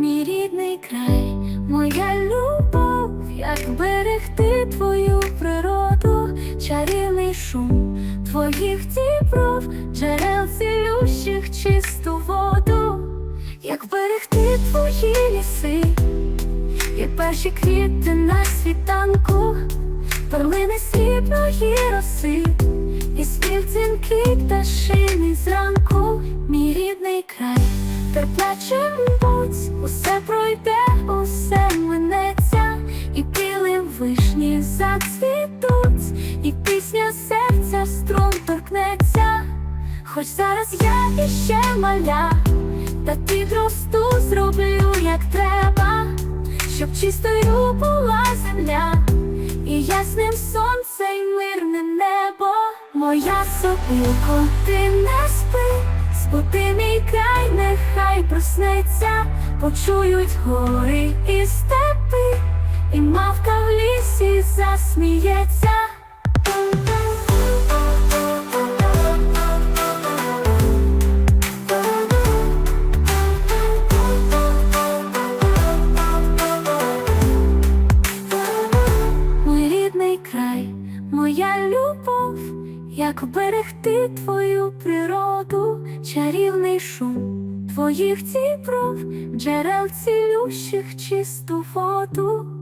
мій рідний край, моя любов, як берегти твою природу, чарівний шум твоїх дібров, джерел цілющих чисту воду, як берегти твої ліси, як перші квіти на світанку, перлини срібної роси, і спів дзвінки пташини зранку, мій рідний край, терплячим зацвітуть, і пісня серця струн торкнеться, хоч зараз я іще маля, та підросту зроблю, як треба, щоб чистою була земля, і ясним сонце, й мирне небо, моя сопілко, ти не спи, збути мій край, нехай проснеться, почують гори і степи, і мавка в лісі засміється. Мой рідний край, моя любов, як берегти твою природу, чарівний шум твоїх дібров, джерел цілющих чисту воду.